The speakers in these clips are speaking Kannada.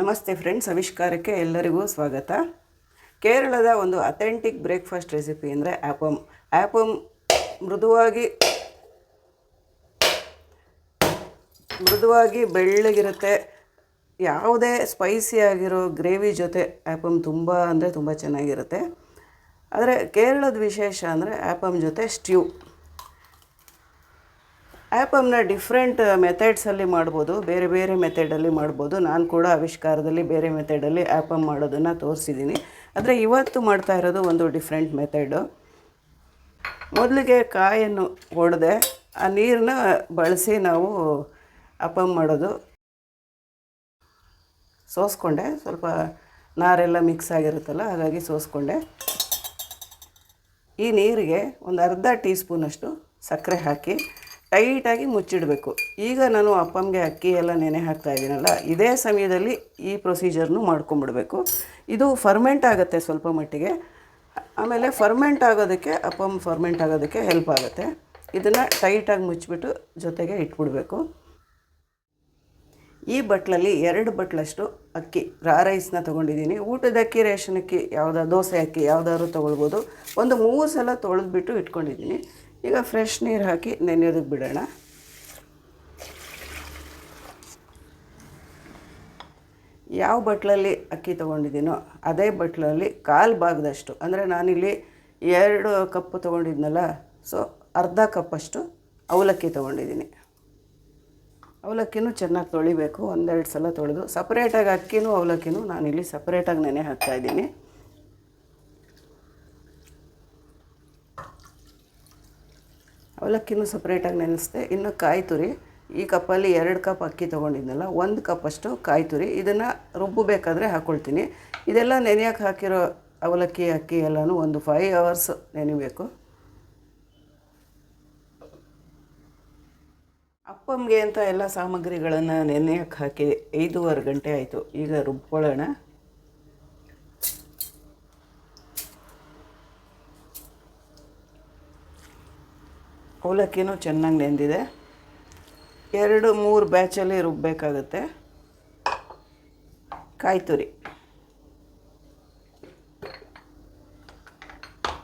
ನಮಸ್ತೆ ಫ್ರೆಂಡ್ಸ್, ಆವಿಷ್ಕಾರಕ್ಕೆ ಎಲ್ಲರಿಗೂ ಸ್ವಾಗತ. ಕೇರಳದ ಒಂದು ಅಥೆಂಟಿಕ್ ಬ್ರೇಕ್ಫಾಸ್ಟ್ ರೆಸಿಪಿ ಅಂದರೆ ಆ್ಯಪಮ್ ಆ್ಯಪಮ್ ಮೃದುವಾಗಿ ಮೃದುವಾಗಿ ಬೆಳ್ಳಗಿರುತ್ತೆ. ಯಾವುದೇ ಸ್ಪೈಸಿ ಆಗಿರೋ ಗ್ರೇವಿ ಜೊತೆ ಆ್ಯಪಮ್ ತುಂಬ ಅಂದರೆ ತುಂಬ ಚೆನ್ನಾಗಿರುತ್ತೆ. ಆದರೆ ಕೇರಳದ ವಿಶೇಷ ಅಂದರೆ ಆ್ಯಪಮ್ ಜೊತೆ ಸ್ಟ್ಯೂ ಆ್ಯಪಮ್ನ ಡಿಫ್ರೆಂಟ್ ಮೆಥಡ್ಸಲ್ಲಿ ಮಾಡ್ಬೋದು, ಬೇರೆ ಬೇರೆ ಮೆಥಡಲ್ಲಿ ಮಾಡ್ಬೋದು. ನಾನು ಕೂಡ ಆವಿಷ್ಕಾರದಲ್ಲಿ ಬೇರೆ ಮೆಥಡಲ್ಲಿ ಆ್ಯಪಮ್ ಮಾಡೋದನ್ನು ತೋರಿಸಿದ್ದೀನಿ ಆದರೆ ಇವತ್ತು ಮಾಡ್ತಾ ಇರೋದು ಒಂದು ಡಿಫ್ರೆಂಟ್ ಮೆಥಡು. ಮೊದಲಿಗೆ ಕಾಯನ್ನು ಹೊಡೆದೆ ಆ ನೀರನ್ನ ಬಳಸಿ ನಾವು ಅಪ್ಪಮ್ ಮಾಡೋದು. ಸೋಸ್ಕೊಂಡೆ, ಸ್ವಲ್ಪ ನಾರೆಲ್ಲ ಮಿಕ್ಸ್ ಆಗಿರುತ್ತಲ್ಲ, ಹಾಗಾಗಿ ಸೋಸ್ಕೊಂಡೆ. ಈ ನೀರಿಗೆ ಒಂದು ಅರ್ಧ ಟೀ ಸ್ಪೂನಷ್ಟು ಸಕ್ಕರೆ ಹಾಕಿ ಟೈಟಾಗಿ ಮುಚ್ಚಿಡಬೇಕು. ಈಗ ನಾನು ಅಪ್ಪಮ್ಗೆ ಅಕ್ಕಿ ಎಲ್ಲ ನೆನೆ ಹಾಕ್ತಾ ಇದ್ದೀನಲ್ಲ, ಇದೇ ಸಮಯದಲ್ಲಿ ಈ ಪ್ರೊಸೀಜರ್ನು ಮಾಡ್ಕೊಂಬಿಡಬೇಕು. ಇದು ಫರ್ಮೆಂಟ್ ಆಗುತ್ತೆ ಸ್ವಲ್ಪ ಮಟ್ಟಿಗೆ. ಆಮೇಲೆ ಫರ್ಮೆಂಟ್ ಆಗೋದಕ್ಕೆ ಅಪ್ಪಮ್ ಫರ್ಮೆಂಟ್ ಆಗೋದಕ್ಕೆ ಹೆಲ್ಪ್ ಆಗುತ್ತೆ. ಇದನ್ನು ಟೈಟಾಗಿ ಮುಚ್ಚಿಬಿಟ್ಟು ಜೊತೆಗೆ ಇಟ್ಬಿಡಬೇಕು. ಈ ಬಟ್ಲಲ್ಲಿ ಎರಡು ಬಟ್ಲಷ್ಟು ಅಕ್ಕಿ, ರಾ ರೈಸ್ನ ತೊಗೊಂಡಿದ್ದೀನಿ. ಊಟದ ಅಕ್ಕಿ, ರೇಷನ್ ಅಕ್ಕಿ ಯಾವುದಾದ್ರು ದೋಸೆ ಅಕ್ಕಿ, ಯಾವುದಾದ್ರು ತೊಗೊಳ್ಬೋದು. ಒಂದು ಮೂರು ಸಲ ತೊಳೆದ್ಬಿಟ್ಟು ಇಟ್ಕೊಂಡಿದ್ದೀನಿ. ಈಗ ಫ್ರೆಶ್ ನೀರು ಹಾಕಿ ನೆನೆಯೋದಕ್ಕೆ ಬಿಡೋಣ. ಯಾವ ಬಟ್ಲಲ್ಲಿ ಅಕ್ಕಿ ತೊಗೊಂಡಿದ್ದೀನೋ ಅದೇ ಬಟ್ಲಲ್ಲಿ ಕಾಲು ಭಾಗದಷ್ಟು ಅಂದರೆ ನಾನಿಲ್ಲಿ ಎರಡು ಕಪ್ಪು ತೊಗೊಂಡಿದ್ನಲ್ಲ, ಸೊ ಅರ್ಧ ಕಪ್ಪಷ್ಟು ಅವಲಕ್ಕಿ ತೊಗೊಂಡಿದ್ದೀನಿ. ಅವಲಕ್ಕಿನೂ ಚೆನ್ನಾಗಿ ತೊಳಿಬೇಕು, ಒಂದೆರಡು ಸಲ ತೊಳೆದು ಸಪ್ರೇಟಾಗಿ ಅಕ್ಕಿನೂ ಅವಲಕ್ಕಿನೂ ನಾನಿಲ್ಲಿ ಸಪ್ರೇಟಾಗಿ ನೆನೆ ಹಾಕ್ತಾಯಿದ್ದೀನಿ ಅವಲಕ್ಕಿನೂ ಸಪ್ರೇಟಾಗಿ ನೆನೆಸಿದೆ. ಇನ್ನು ಕಾಯಿ ತುರಿ, ಈ ಕಪ್ಪಲ್ಲಿ ಎರಡು ಕಪ್ ಅಕ್ಕಿ ತೊಗೊಂಡಿದ್ನಲ್ಲ, ಒಂದು ಕಪ್ಪಷ್ಟು ಕಾಯಿ ತುರಿ. ಇದನ್ನು ರುಬ್ಬಬೇಕಾದ್ರೆ ಹಾಕ್ಕೊಳ್ತೀನಿ ಇದೆಲ್ಲ ನೆನೆಯೋಕೆ ಹಾಕಿರೋ ಅವಲಕ್ಕಿ, ಅಕ್ಕಿ ಎಲ್ಲನೂ ಒಂದು ಫೈವ್ ಅವರ್ಸ್ ನೆನಿಬೇಕು. ಅಪ್ಪಮ್ಗೆ ಅಂತ ಎಲ್ಲ ಸಾಮಗ್ರಿಗಳನ್ನು ನೆನೆಯೋಕೆ ಹಾಕಿ ಐದೂವರೆ ಗಂಟೆ ಆಯಿತು. ಈಗ ರುಬ್ಕೊಳ್ಳೋಣ. ಅವಲಕ್ಕಿನೂ ಚೆನ್ನಾಗಿ ನೆಂದಿದೆ. ಎರಡು, ಮೂರು ಬ್ಯಾಚಲ್ಲಿ ರುಬ್ಬಬೇಕಾಗುತ್ತೆ ಕಾಯಿ ತುರಿ.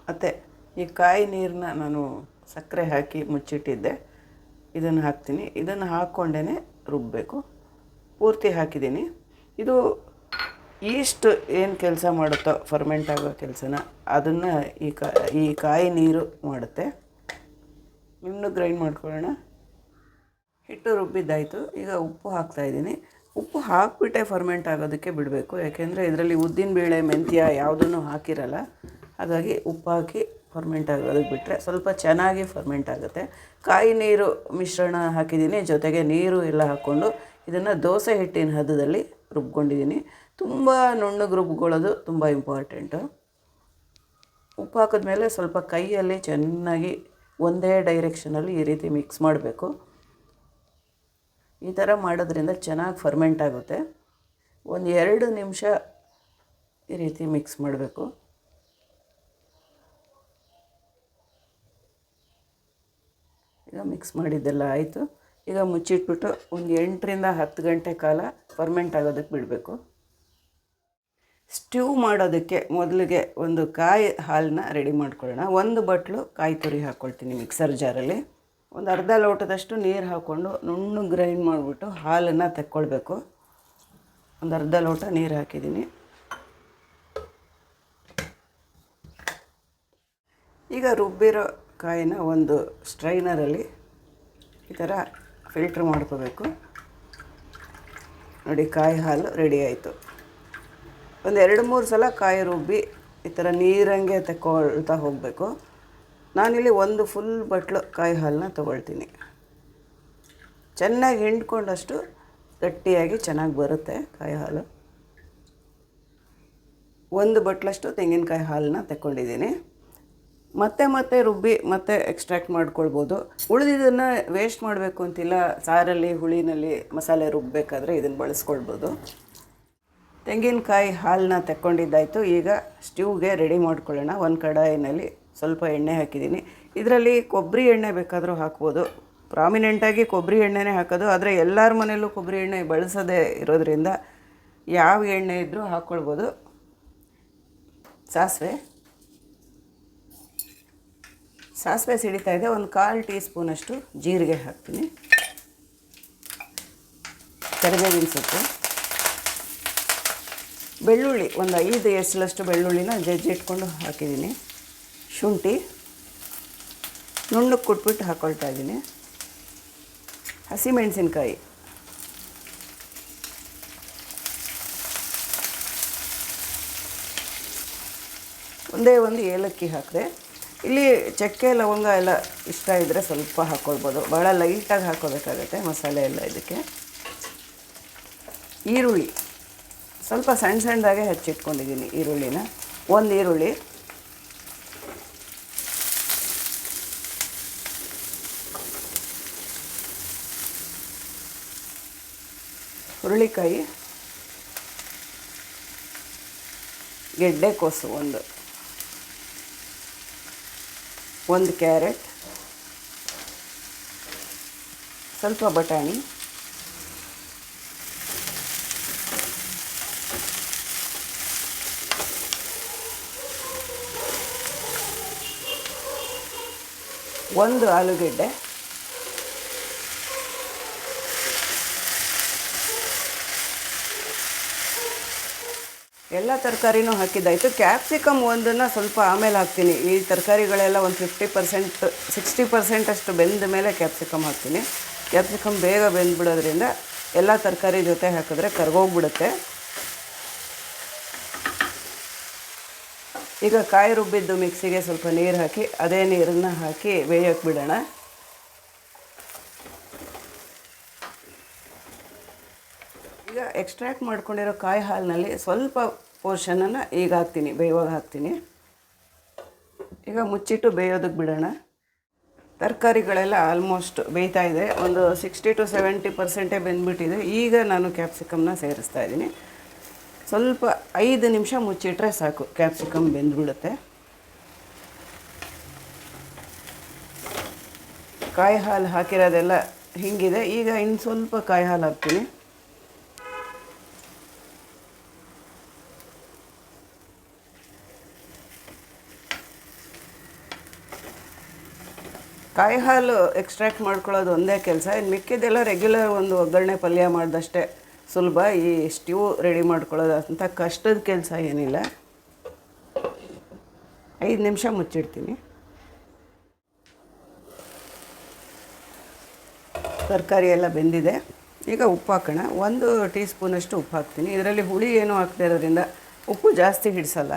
ಮತ್ತು ಈ ಕಾಯಿ ನೀರನ್ನ ನಾನು ಸಕ್ಕರೆ ಹಾಕಿ ಮುಚ್ಚಿಟ್ಟಿದ್ದೆ. ಇದನ್ನು ಹಾಕ್ತೀನಿ. ಇದನ್ನು ಹಾಕ್ಕೊಂಡೇ ರುಬ್ಬಬೇಕು ಪೂರ್ತಿ ಹಾಕಿದ್ದೀನಿ. ಇದು ಈಸ್ಟ್ ಏನು ಕೆಲಸ ಮಾಡುತ್ತೋ ಫರ್ಮೆಂಟ್ ಆಗೋ ಕೆಲಸನ, ಅದನ್ನು ಈ ಕಾ, ಈ ಕಾಯಿ ನೀರು ಮಾಡುತ್ತೆ. ಇನ್ನೂ ಗ್ರೈಂಡ್ ಮಾಡ್ಕೊಳ್ಳೋಣ. ಹಿಟ್ಟು ರುಬ್ಬಿದ್ದಾಯಿತು. ಈಗ ಉಪ್ಪು ಹಾಕ್ತಾಯಿದ್ದೀನಿ ಉಪ್ಪು ಹಾಕಿಬಿಟ್ಟೆ ಫರ್ಮೆಂಟ್ ಆಗೋದಕ್ಕೆ ಬಿಡಬೇಕು. ಯಾಕೆಂದರೆ ಇದರಲ್ಲಿ ಉದ್ದಿನ ಬೇಳೆ, ಮೆಂತ್ಯ ಯಾವುದನ್ನು ಹಾಕಿರಲ್ಲ. ಹಾಗಾಗಿ ಉಪ್ಪು ಹಾಕಿ ಫರ್ಮೆಂಟ್ ಆಗೋದಕ್ಕೆ ಬಿಟ್ಟರೆ ಸ್ವಲ್ಪ ಚೆನ್ನಾಗಿ ಫರ್ಮೆಂಟ್ ಆಗುತ್ತೆ. ಕಾಯಿ ನೀರು ಮಿಶ್ರಣ ಹಾಕಿದ್ದೀನಿ. ಜೊತೆಗೆ ನೀರು ಎಲ್ಲ ಹಾಕ್ಕೊಂಡು ಇದನ್ನು ದೋಸೆ ಹಿಟ್ಟಿನ ಹದದಲ್ಲಿ ರುಬ್ಕೊಂಡಿದ್ದೀನಿ. ತುಂಬ ನುಣ್ಣಗೆ ರುಬ್ಕೊಳ್ಳೋದು ತುಂಬ ಇಂಪಾರ್ಟೆಂಟು ಉಪ್ಪು ಹಾಕಿದ್ಮೇಲೆ ಸ್ವಲ್ಪ ಕೈಯಲ್ಲಿ ಚೆನ್ನಾಗಿ ಒಂದೇ ಡೈರೆಕ್ಷನಲ್ಲಿ ಈ ರೀತಿ ಮಿಕ್ಸ್ ಮಾಡಬೇಕು. ಈ ಥರ ಮಾಡೋದ್ರಿಂದ ಚೆನ್ನಾಗಿ ಫರ್ಮೆಂಟ್ ಆಗುತ್ತೆ. ಒಂದು ಎರಡು ನಿಮಿಷ ಈ ರೀತಿ ಮಿಕ್ಸ್ ಮಾಡಬೇಕು. ಈಗ ಮಿಕ್ಸ್ ಮಾಡಿದ್ದೆಲ್ಲ ಆಯಿತು. ಈಗ ಮುಚ್ಚಿಟ್ಬಿಟ್ಟು ಒಂದು ಎಂಟರಿಂದ ಹತ್ತು ಗಂಟೆ ಕಾಲ ಫರ್ಮೆಂಟ್ ಆಗೋದಕ್ಕೆ ಬಿಡಬೇಕು. ಸ್ಟ್ಯೂ ಮಾಡೋದಕ್ಕೆ ಮೊದಲಿಗೆ ಒಂದು ಕಾಯಿ ಹಾಲನ್ನ ರೆಡಿ ಮಾಡ್ಕೊಳ್ಳೋಣ. ಒಂದು ಬಟ್ಲು ಕಾಯಿ ತುರಿ ಹಾಕ್ಕೊಳ್ತೀನಿ ಮಿಕ್ಸರ್ ಜಾರಲ್ಲಿ. ಒಂದು ಅರ್ಧ ಲೋಟದಷ್ಟು ನೀರು ಹಾಕ್ಕೊಂಡು ನುಣ್ಣು ಗ್ರೈಂಡ್ ಮಾಡಿಬಿಟ್ಟು ಹಾಲನ್ನು ತೆಕ್ಕೊಳ್ಬೇಕು. ಒಂದು ಅರ್ಧ ಲೋಟ ನೀರು ಹಾಕಿದ್ದೀನಿ. ಈಗ ರುಬ್ಬಿರೋ ಕಾಯಿನ ಒಂದು ಸ್ಟ್ರೈನರಲ್ಲಿ ಈ ಥರ ಫಿಲ್ಟ್ರ್ ಮಾಡ್ಕೋಬೇಕು. ನೋಡಿ, ಕಾಯಿ ಹಾಲು ರೆಡಿ ಆಯಿತು. ಒಂದು ಎರಡು ಮೂರು ಸಲ ಕಾಯಿ ರುಬ್ಬಿ ಈ ಥರ ನೀರಂಗೆ ತಗೊಳ್ತಾ ಹೋಗಬೇಕು. ನಾನಿಲ್ಲಿ ಒಂದು ಫುಲ್ ಬಟ್ಲು ಕಾಯಿ ಹಾಲನ್ನ ತಗೊಳ್ತೀನಿ. ಚೆನ್ನಾಗಿ ಹಿಂಡ್ಕೊಂಡಷ್ಟು ಗಟ್ಟಿಯಾಗಿ ಚೆನ್ನಾಗಿ ಬರುತ್ತೆ ಕಾಯಿ ಹಾಲು. ಒಂದು ಬಟ್ಲಷ್ಟು ತೆಂಗಿನಕಾಯಿ ಹಾಲನ್ನ ತಗೊಂಡಿದ್ದೀನಿ ಮತ್ತೆ ಮತ್ತೆ ರುಬ್ಬಿ ಮತ್ತೆ ಎಕ್ಸ್ಟ್ರಾಕ್ಟ್ ಮಾಡ್ಕೊಳ್ಬೋದು. ಉಳಿದಿದ್ದನ್ನು ವೇಸ್ಟ್ ಮಾಡಬೇಕು ಅಂತಿಲ್ಲ, ಸಾರಲ್ಲಿ, ಹುಳಿನಲ್ಲಿ ಮಸಾಲೆ ರುಬ್ಬಬೇಕಾದ್ರೆ ಇದನ್ನು ಬಳಸ್ಕೊಳ್ಬೋದು. ತೆಂಗಿನಕಾಯಿ ಹಾಲನ್ನ ತಕ್ಕೊಂಡಿದ್ದಾಯಿತು. ಈಗ ಸ್ಟ್ಯೂಗೆ ರೆಡಿ ಮಾಡ್ಕೊಳ್ಳೋಣ. ಒಂದು ಕಡಾಯಿನಲ್ಲಿ ಸ್ವಲ್ಪ ಎಣ್ಣೆ ಹಾಕಿದ್ದೀನಿ. ಇದರಲ್ಲಿ ಕೊಬ್ಬರಿ ಎಣ್ಣೆ ಬೇಕಾದರೂ ಹಾಕ್ಬೋದು. ಪ್ರಾಮಿನೆಂಟಾಗಿ ಕೊಬ್ಬರಿ ಎಣ್ಣೆನೇ ಹಾಕೋದು. ಆದರೆ ಎಲ್ಲರ ಮನೆಯಲ್ಲೂ ಕೊಬ್ಬರಿ ಎಣ್ಣೆ ಬಳಸದೇ ಇರೋದ್ರಿಂದ ಯಾವ ಎಣ್ಣೆ ಇದ್ದರೂ ಹಾಕ್ಕೊಳ್ಬೋದು. ಸಾಸಿವೆ. ಸಾಸಿವೆ ಸಿಡಿತಾ ಇದೆ. ಒಂದು ಕಾಲು ಟೀ ಸ್ಪೂನಷ್ಟು ಜೀರಿಗೆ ಹಾಕ್ತೀನಿ. ಕರಿಬೇವಿನ ಸೊಪ್ಪು. ಬೆಳ್ಳುಳ್ಳಿ, ಒಂದು ಐದು ಎಸಲಷ್ಟು ಬೆಳ್ಳುಳ್ಳಿನ ಜಜ್ಜಿಟ್ಕೊಂಡು ಹಾಕಿದ್ದೀನಿ. ಶುಂಠಿ ನುಣ್ಣಕ್ಕೆ ಕುಟ್ಬಿಟ್ಟು ಹಾಕ್ಕೊಳ್ತಾ ಇದ್ದೀನಿ. ಹಸಿಮೆಣಸಿನ್ಕಾಯಿ. ಒಂದೇ ಒಂದು ಏಲಕ್ಕಿ ಹಾಕಿದೆ. ಇಲ್ಲಿ ಚಕ್ಕೆ, ಲವಂಗ ಎಲ್ಲ ಇಷ್ಟ ಇದ್ದರೆ ಸ್ವಲ್ಪ ಹಾಕ್ಕೊಳ್ಬೋದು ಭಾಳ ಲೈಟಾಗಿ ಹಾಕ್ಕೋಬೇಕಾಗತ್ತೆ ಮಸಾಲೆ ಎಲ್ಲ ಇದಕ್ಕೆ. ಈರುಳ್ಳಿ. ಸ್ವಲ್ಪ ಸಣ್ಣ ಸಣ್ಣದಾಗೆ ಹೆಚ್ಚಿಟ್ಕೊಂಡಿದ್ದೀನಿ ಈರುಳ್ಳಿನ. ಒಂದು ಈರುಳ್ಳಿ. ಹುರುಳಿಕಾಯಿ. ಗೆಡ್ಡೆಕೋಸು ಒಂದು. ಒಂದು ಕ್ಯಾರೆಟ್. ಸ್ವಲ್ಪ ಬಟಾಣಿ. ಒಂದು ಆಲೂಗೆಡ್ಡೆ. ಎಲ್ಲ ತರಕಾರಿನೂ ಹಾಕಿದ್ದಾಯಿತು ಕ್ಯಾಪ್ಸಿಕಮ್ ಒಂದನ್ನು ಸ್ವಲ್ಪ ಆಮೇಲೆ ಹಾಕ್ತೀನಿ. ಈ ತರಕಾರಿಗಳೆಲ್ಲ ಒಂದು ಫಿಫ್ಟಿ ಪರ್ಸೆಂಟ್ ಸಿಕ್ಸ್ಟಿ ಪರ್ಸೆಂಟ್ ಅಷ್ಟು ಬೆಂದ ಮೇಲೆ ಕ್ಯಾಪ್ಸಿಕಮ್ ಹಾಕ್ತೀನಿ. ಕ್ಯಾಪ್ಸಿಕಮ್ ಬೇಗ ಬೆಂದ್ಬಿಡೋದ್ರಿಂದ ಎಲ್ಲ ತರಕಾರಿ ಜೊತೆ ಹಾಕಿದ್ರೆ ಕರ್ಗೋಗ್ಬಿಡುತ್ತೆ. ಈಗ ಕಾಯಿ ರುಬ್ಬಿದ್ದು ಮಿಕ್ಸಿಗೆ ಸ್ವಲ್ಪ ನೀರು ಹಾಕಿ, ಅದೇ ನೀರನ್ನು ಹಾಕಿ ಬೇಯಕ್ಕೆ ಬಿಡೋಣ. ಈಗ ಎಕ್ಸ್ಟ್ರಾಕ್ಟ್ ಮಾಡ್ಕೊಂಡಿರೋ ಕಾಯಿ ಹಾಲಿನಲ್ಲಿ ಸ್ವಲ್ಪ ಪೋರ್ಷನನ್ನು ಈಗ ಹಾಕ್ತೀನಿ ಬೇಯುವಾಗ ಹಾಕ್ತೀನಿ. ಈಗ ಮುಚ್ಚಿಟ್ಟು ಬೇಯೋದಕ್ಕೆ ಬಿಡೋಣ. ತರಕಾರಿಗಳೆಲ್ಲ ಆಲ್ಮೋಸ್ಟ್ ಬೇಯ್ತಾ ಇದೆ. ಒಂದು ಸಿಕ್ಸ್ಟಿ ಟು ಸೆವೆಂಟಿ ಪರ್ಸೆಂಟೇ ಬೆಂದುಬಿಟ್ಟಿದೆ. ಈಗ ನಾನು ಕ್ಯಾಪ್ಸಿಕಮ್ನ ಸೇರಿಸ್ತಾ ಇದ್ದೀನಿ. ಸ್ವಲ್ಪ ಐದು ನಿಮಿಷ ಮುಚ್ಚಿಟ್ರೆ ಸಾಕು. ಕ್ಯಾಪ್ಸಿಕಮ್ ಬೆಂದ್ಬಿಡುತ್ತೆ. ಕಾಯಿ ಹಾಲು ಹಾಕಿರೋದೆಲ್ಲ ಹಿಂಗಿದೆ. ಈಗ ಇನ್ನು ಸ್ವಲ್ಪ ಕಾಯಿ ಹಾಲು ಹಾಕ್ತೀನಿ. ಕಾಯಿ ಹಾಲು ಎಕ್ಸ್ಟ್ರಾಕ್ಟ್ ಮಾಡ್ಕೊಳ್ಳೋದು ಒಂದೇ ಕೆಲಸ. ಇನ್ನು ಮಿಕ್ಕಿದ್ದೆಲ್ಲ ರೆಗ್ಯುಲರ್ ಒಂದು ಒಗ್ಗರಣೆ ಪಲ್ಯ ಮಾಡಿದಷ್ಟೇ. ಸುಲಭ ಈ ಸ್ಟ್ಯೂ ರೆಡಿ ಮಾಡ್ಕೊಳ್ಳೋದಂಥ ಕಷ್ಟದ ಕೆಲಸ ಏನಿಲ್ಲ. ಐದು ನಿಮಿಷ ಮುಚ್ಚಿಡ್ತೀನಿ. ತರಕಾರಿ ಎಲ್ಲ ಬೆಂದಿದೆ. ಈಗ ಉಪ್ಪು ಹಾಕೋಣ. ಒಂದು ಟೀ ಸ್ಪೂನಷ್ಟು ಉಪ್ಪು ಹಾಕ್ತೀನಿ. ಇದರಲ್ಲಿ ಹುಳಿ ಏನು ಹಾಕ್ತಾ ಇರೋದ್ರಿಂದ ಉಪ್ಪು ಜಾಸ್ತಿ ಹಿಡಿಸಲ್ಲ.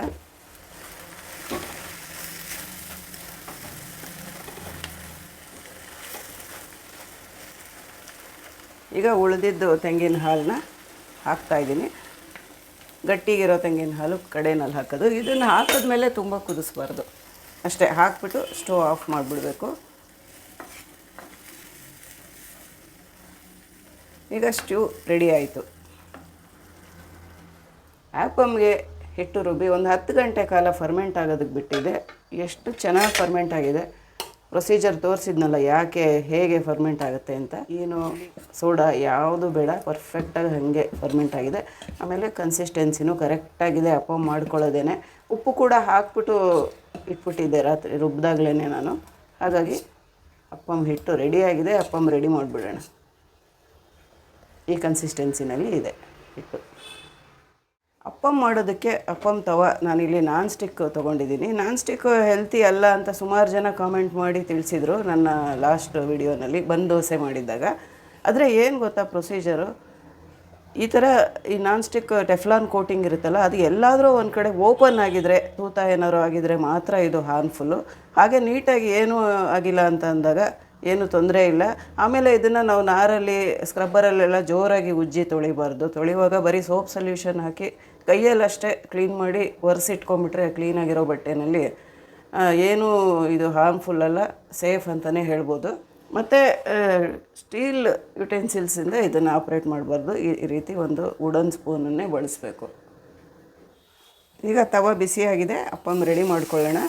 ಈಗ ಉಳಿದಿದ್ದು ತೆಂಗಿನ ಹಾಲನ್ನ ಹಾಕ್ತಾಯಿದ್ದೀನಿ ಗಟ್ಟಿಗಿರೋ ತೆಂಗಿನ ಹಾಲು ಕಡೆನಲ್ಲಿ ಹಾಕೋದು. ಇದನ್ನು ಹಾಕಿದ್ಮೇಲೆ ತುಂಬ ಕುದಿಸ್ಬಾರ್ದು. ಅಷ್ಟೇ, ಹಾಕ್ಬಿಟ್ಟು ಸ್ಟವ್ ಆಫ್ ಮಾಡಿಬಿಡಬೇಕು. ಈಗ ಸ್ಟ್ಯೂ ರೆಡಿ ಆಯಿತು. ಆ್ಯಪಮ್ಗೆ ಹಿಟ್ಟು ರುಬ್ಬಿ ಒಂದು ಹತ್ತು ಗಂಟೆ ಕಾಲ ಫರ್ಮೆಂಟ್ ಆಗೋದಕ್ಕೆ ಬಿಟ್ಟಿದೆ. ಎಷ್ಟು ಚೆನ್ನಾಗಿ ಫರ್ಮೆಂಟ್ ಆಗಿದೆ. ಪ್ರೊಸೀಜರ್ ತೋರಿಸಿದ್ನಲ್ಲ, ಯಾಕೆ, ಹೇಗೆ ಫರ್ಮೆಂಟ್ ಆಗುತ್ತೆ ಅಂತ. ಏನು ಸೋಡಾ ಯಾವುದು ಬೇಡ ಪರ್ಫೆಕ್ಟಾಗಿ ಹಾಗೆ ಫರ್ಮೆಂಟ್ ಆಗಿದೆ. ಆಮೇಲೆ ಕನ್ಸಿಸ್ಟೆನ್ಸಿನೂ ಕರೆಕ್ಟಾಗಿದೆ ಅಪ್ಪ ಮಾಡ್ಕೊಳ್ಳೋದೇನೆ. ಉಪ್ಪು ಕೂಡ ಹಾಕ್ಬಿಟ್ಟು ಇಟ್ಬಿಟ್ಟಿದ್ದೆ ರಾತ್ರಿ ರುಬ್ಬಿದಾಗ್ಲೇ ನಾನು. ಹಾಗಾಗಿ ಅಪ್ಪಮ್ ಹಿಟ್ಟು ರೆಡಿಯಾಗಿದೆ ಅಪ್ಪಮ್ ರೆಡಿ ಮಾಡಿಬಿಡೋಣ. ಈ ಕನ್ಸಿಸ್ಟೆನ್ಸಿನಲ್ಲಿ ಇದೆ ಹಿಟ್ಟು. ಅಪ್ಪಮ್ ಮಾಡೋದಕ್ಕೆ ಅಪ್ಪಮ್ ತವ. ನಾನಿಲ್ಲಿ ನಾನ್ ಸ್ಟಿಕ್ ತೊಗೊಂಡಿದ್ದೀನಿ. ನಾನ್ ಸ್ಟಿಕ್ ಹೆಲ್ತಿ ಅಲ್ಲ ಅಂತ ಸುಮಾರು ಜನ ಕಾಮೆಂಟ್ ಮಾಡಿ ತಿಳಿಸಿದರು ನನ್ನ ಲಾಸ್ಟ್ ವಿಡಿಯೋನಲ್ಲಿ ಬಂದು ದೋಸೆ ಮಾಡಿದ್ದಾಗ. ಆದರೆ ಏನು ಗೊತ್ತಾ ಪ್ರೊಸೀಜರು ಈ ಥರ ಈ ನಾನ್ ಸ್ಟಿಕ್ ಟೆಫ್ಲಾನ್ ಕೋಟಿಂಗ್ ಇರುತ್ತಲ್ಲ, ಅದು ಎಲ್ಲಾದರೂ ಒಂದು ಕಡೆ ಓಪನ್ ಆಗಿದರೆ, ತೂತ ಏನಾದ್ರು ಆಗಿದ್ರೆ ಮಾತ್ರ ಇದು ಹಾರ್ಮ್ಫುಲ್ಲು ಹಾಗೆ ನೀಟಾಗಿ ಏನೂ ಆಗಿಲ್ಲ ಅಂತ ಅಂದಾಗ ಏನು ತೊಂದರೆ ಇಲ್ಲ. ಆಮೇಲೆ ಇದನ್ನು ನಾವು ನಾರಲ್ಲಿ ಸ್ಕ್ರಬ್ಬರಲ್ಲೆಲ್ಲ ಜೋರಾಗಿ ಉಜ್ಜಿ ತೊಳಿಬಾರ್ದು. ತೊಳೆಯುವಾಗ ಬರೀ ಸೋಪ್ ಸೊಲ್ಯೂಷನ್ ಹಾಕಿ ಕೈಯಲ್ಲಷ್ಟೇ ಕ್ಲೀನ್ ಮಾಡಿ ಒರೆಸಿಟ್ಕೊಂಬಿಟ್ರೆ ಕ್ಲೀನಾಗಿರೋ ಬಟ್ಟೆನಲ್ಲಿ ಏನೂ ಇದು ಹಾರ್ಮ್ಫುಲ್ ಅಲ್ಲ ಸೇಫ್ ಅಂತಲೇ ಹೇಳ್ಬೋದು. ಮತ್ತು ಸ್ಟೀಲ್ ಯುಟೆನ್ಸಿಲ್ಸಿಂದ ಇದನ್ನು ಆಪ್ರೇಟ್ ಮಾಡಬಾರ್ದು. ಈ ರೀತಿ ಒಂದು ವುಡನ್ ಸ್ಪೂನನ್ನೇ ಬಳಸಬೇಕು. ಈಗ ತವ ಬಿಸಿಯಾಗಿದೆ ಅಪ್ಪಮ್ ರೆಡಿ ಮಾಡ್ಕೊಳ್ಳೋಣ.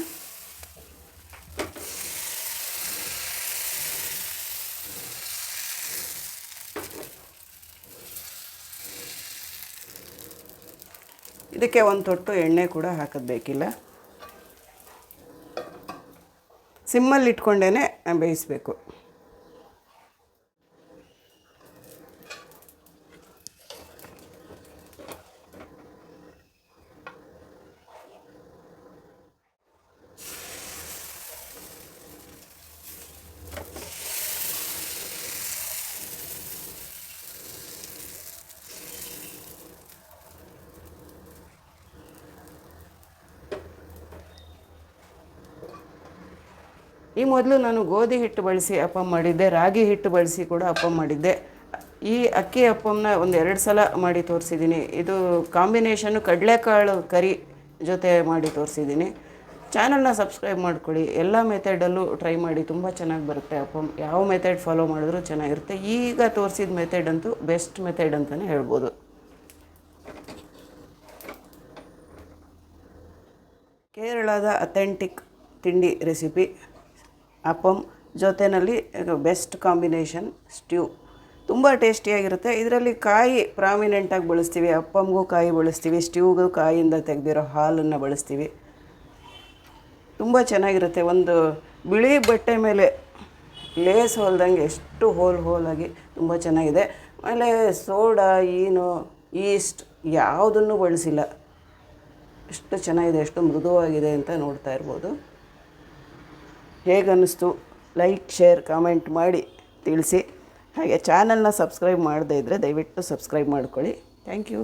ಇದಕ್ಕೆ ಒಂದು ತೊಟ್ಟು ಎಣ್ಣೆ ಕೂಡ ಹಾಕೋದು ಸಿಮ್ಮಲ್ಲಿ ಇಟ್ಕೊಂಡೇ ಬೇಯಿಸಬೇಕು. ಈ ಮೊದಲು ನಾನು ಗೋಧಿ ಹಿಟ್ಟು ಬಳಸಿ ಅಪ್ಪಂ ಮಾಡಿದ್ದೆ, ರಾಗಿ ಹಿಟ್ಟು ಬಳಸಿ ಕೂಡ ಅಪ್ಪಮ್ ಮಾಡಿದ್ದೆ. ಈ ಅಕ್ಕಿ ಅಪ್ಪಮ್ನ ಒಂದು ಎರಡು ಸಲ ಮಾಡಿ ತೋರಿಸಿದ್ದೀನಿ ಇದು ಕಾಂಬಿನೇಷನ್ನು ಕಡಲೆಕಾಳು ಕರಿ ಜೊತೆ ಮಾಡಿ ತೋರಿಸಿದ್ದೀನಿ ಚಾನಲ್ನ ಸಬ್ಸ್ಕ್ರೈಬ್ ಮಾಡ್ಕೊಳ್ಳಿ. ಎಲ್ಲ ಮೆಥಡಲ್ಲೂ ಟ್ರೈ ಮಾಡಿ, ತುಂಬ ಚೆನ್ನಾಗಿ ಬರುತ್ತೆ ಅಪ್ಪಮ್ ಯಾವ ಮೆಥಡ್ ಫಾಲೋ ಮಾಡಿದ್ರೂ ಚೆನ್ನಾಗಿರುತ್ತೆ. ಈಗ ತೋರಿಸಿದ ಮೆಥಡ್ ಅಂತೂ ಬೆಸ್ಟ್ ಮೆಥಡ್ ಅಂತಲೇ ಹೇಳ್ಬೋದು. ಕೇರಳದ ಅಥೆಂಟಿಕ್ ತಿಂಡಿ ರೆಸಿಪಿ. ಅಪ್ಪಮ್ ಜೊತೆಯಲ್ಲಿ ಬೆಸ್ಟ್ ಕಾಂಬಿನೇಷನ್, ಸ್ಟ್ಯೂ. ತುಂಬ ಟೇಸ್ಟಿಯಾಗಿರುತ್ತೆ. ಇದರಲ್ಲಿ ಕಾಯಿ ಪ್ರಾಮಿನೆಂಟಾಗಿ ಬಳಸ್ತೀವಿ. ಅಪ್ಪಮ್ಗೂ ಕಾಯಿ ಬಳಸ್ತೀವಿ. ಸ್ಟ್ಯೂಗೂ ಕಾಯಿಯಿಂದ ತೆಗೆದಿರೋ ಹಾಲನ್ನು ಬಳಸ್ತೀವಿ. ತುಂಬ ಚೆನ್ನಾಗಿರುತ್ತೆ. ಒಂದು ಬಿಳಿ ಬಟ್ಟೆ ಮೇಲೆ ಲೇಸ್ ಹೊಲ್ದಂಗೆ ಎಷ್ಟು ಹೋಲ್ ಹೋಲಾಗಿ ತುಂಬ ಚೆನ್ನಾಗಿದೆ. ಆಮೇಲೆ ಸೋಡಾ ಏನು ಈಸ್ಟ್ ಯಾವುದನ್ನು ಬಳಸಿಲ್ಲ. ಎಷ್ಟು ಚೆನ್ನಾಗಿದೆ, ಎಷ್ಟು ಮೃದುವಾಗಿದೆ ಅಂತ ನೋಡ್ತಾ ಇರ್ಬೋದು. ಹೇಗನ್ನಿಸ್ತು? ಲೈಕ್ ಶೇರ್ ಕಾಮೆಂಟ್ ಮಾಡಿ ತಿಳಿಸಿ. ಹಾಗೆ ಚಾನಲ್ನ ಸಬ್ಸ್ಕ್ರೈಬ್ ಮಾಡದೇ ಇದ್ದರೆ ದಯವಿಟ್ಟು ಸಬ್ಸ್ಕ್ರೈಬ್ ಮಾಡ್ಕೊಳ್ಳಿ. Thank you